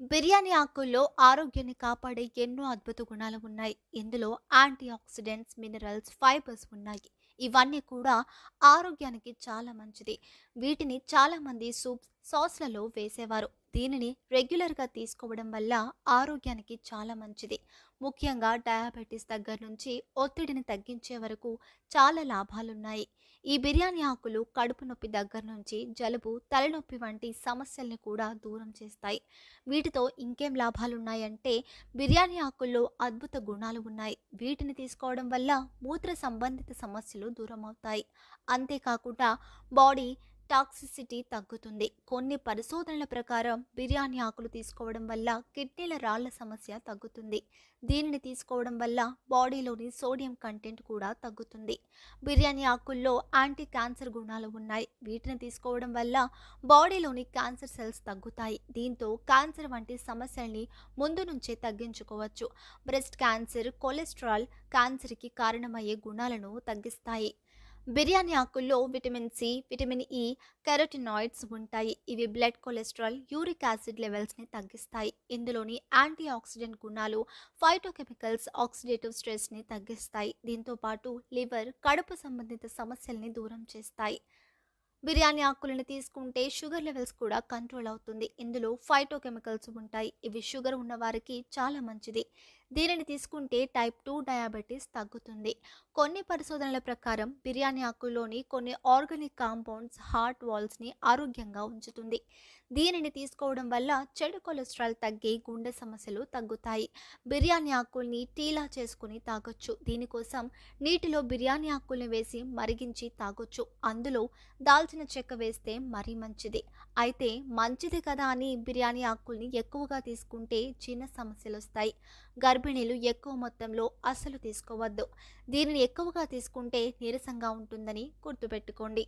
బిర్యానీ ఆకుల్లో ఆరోగ్యాన్ని కాపాడే ఎన్నో అద్భుత గుణాలు ఉన్నాయి. ఇందులో యాంటీ ఆక్సిడెంట్స్ మినరల్స్ ఫైబర్స్ ఉన్నాయి. ఇవన్నీ కూడా ఆరోగ్యానికి చాలా మంచిది. వీటిని చాలామంది సూప్స్ సాస్లలో వేసేవారు. దీనిని రెగ్యులర్గా తీసుకోవడం వల్ల ఆరోగ్యానికి చాలా మంచిది. ముఖ్యంగా డయాబెటీస్ దగ్గర నుంచి ఒత్తిడిని తగ్గించే వరకు చాలా లాభాలున్నాయి. ఈ బిర్యానీ ఆకులు కడుపు నొప్పి దగ్గర నుంచి జలుబు తలనొప్పి వంటి సమస్యల్ని కూడా దూరం చేస్తాయి. వీటితో ఇంకేం లాభాలున్నాయంటే బిర్యానీ ఆకుల్లో అద్భుత గుణాలు ఉన్నాయి. వీటిని తీసుకోవడం వల్ల మూత్ర సంబంధిత సమస్యలు దూరం అవుతాయి అంతేకాకుండా బాడీ టాక్సిసిటీ తగ్గుతుంది. కొన్ని పరిశోధనల ప్రకారం బిర్యానీ ఆకులు తీసుకోవడం వల్ల కిడ్నీల రాళ్ళ సమస్య తగ్గుతుంది. దీనిని తీసుకోవడం వల్ల బాడీలోని సోడియం కంటెంట్ కూడా తగ్గుతుంది. బిర్యానీ ఆకుల్లో యాంటీ క్యాన్సర్ గుణాలు ఉన్నాయి. వీటిని తీసుకోవడం వల్ల బాడీలోని క్యాన్సర్ సెల్స్ తగ్గుతాయి. దీంతో క్యాన్సర్ వంటి సమస్యల్ని ముందు నుంచే తగ్గించుకోవచ్చు. బ్రెస్ట్ క్యాన్సర్ కొలెస్ట్రాల్ క్యాన్సర్కి కారణమయ్యే గుణాలను తగ్గిస్తాయి. బిర్యానీ ఆకుల్లో vitamin C vitamin E carotenoids ఉంటాయి. ఇవి బ్లడ్ కొలెస్ట్రాల్ యూరిక్ యాసిడ్ లెవెల్స్ని తగ్గిస్తాయి. ఇందులోని యాంటీ ఆక్సిడెంట్ గుణాలు ఫైటోకెమికల్స్ ఆక్సిడేటివ్ స్ట్రెస్ని తగ్గిస్తాయి. దీంతో పాటు లివర్ కడుపు సంబంధిత సమస్యల్ని దూరం చేస్తాయి. బిర్యానీ ఆకులను తీసుకుంటే షుగర్ లెవెల్స్ కూడా కంట్రోల్ అవుతుంది. ఇందులో ఫైటోకెమికల్స్ ఉంటాయి. ఇవి షుగర్ ఉన్నవారికి చాలా మంచిది. దీనిని తీసుకుంటే టైప్ టూ డయాబెటీస్ తగ్గుతుంది. కొన్ని పరిశోధనల ప్రకారం బిర్యానీ ఆకుల్లోని కొన్ని ఆర్గానిక్ కాంపౌండ్స్ హార్ట్ వాల్స్ని ఆరోగ్యంగా ఉంచుతుంది. దీనిని తీసుకోవడం వల్ల చెడు కొలెస్ట్రాల్ తగ్గి గుండె సమస్యలు తగ్గుతాయి. బిర్యానీ ఆకుల్ని టీలా చేసుకుని తాగొచ్చు. దీనికోసం నీటిలో బిర్యానీ ఆకుల్ని వేసి మరిగించి తాగొచ్చు. అందులో దాల్చిన చెక్క వేస్తే మరీ మంచిది. అయితే మంచిది కదా అని బిర్యానీ ఆకుల్ని ఎక్కువగా తీసుకుంటే చిన్న సమస్యలు వస్తాయి గర్భిణీలు ఎక్కువ మొత్తంలో అస్సలు తీసుకోవద్దు. దీనిని ఎక్కువగా తీసుకుంటే నీరసంగా ఉంటుందని గుర్తుపెట్టుకోండి.